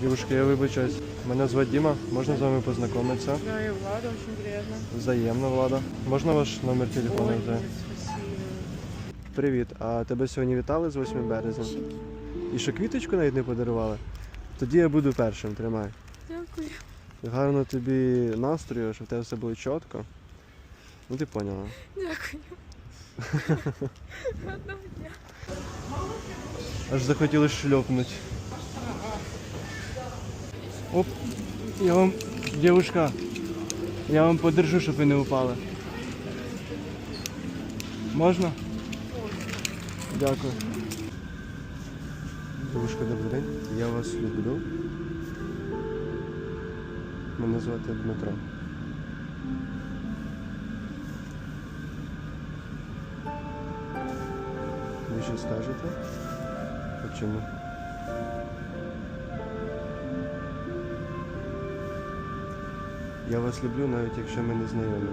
Девушка, я вибачаюсь. Мене звати Діма, можна з вами познайомитися? Да, я Влада, очень приятно. Взаємно, Влада. Можна ваш номер телефону Ой, взяти? спасибо. Привіт. А тебе сьогодні вітали з 8 березня? І що квіточку навіть не подарували? Тоді я буду першим, тримай. Дякую. Гарно тобі настрою, щоб в тебе все було чітко. Ну ти поняла. Дякую. Одного дня. Аж захотілося шльопнути. Оп, я вам, дівушка, я вам подержу, щоб ви не упали. Можна? Дякую. Дівушка, добрий день. Я вас люблю. Мене звати Дмитро. Ви що скажете? Чому? Я вас люблю, навіть якщо ми не знайомі.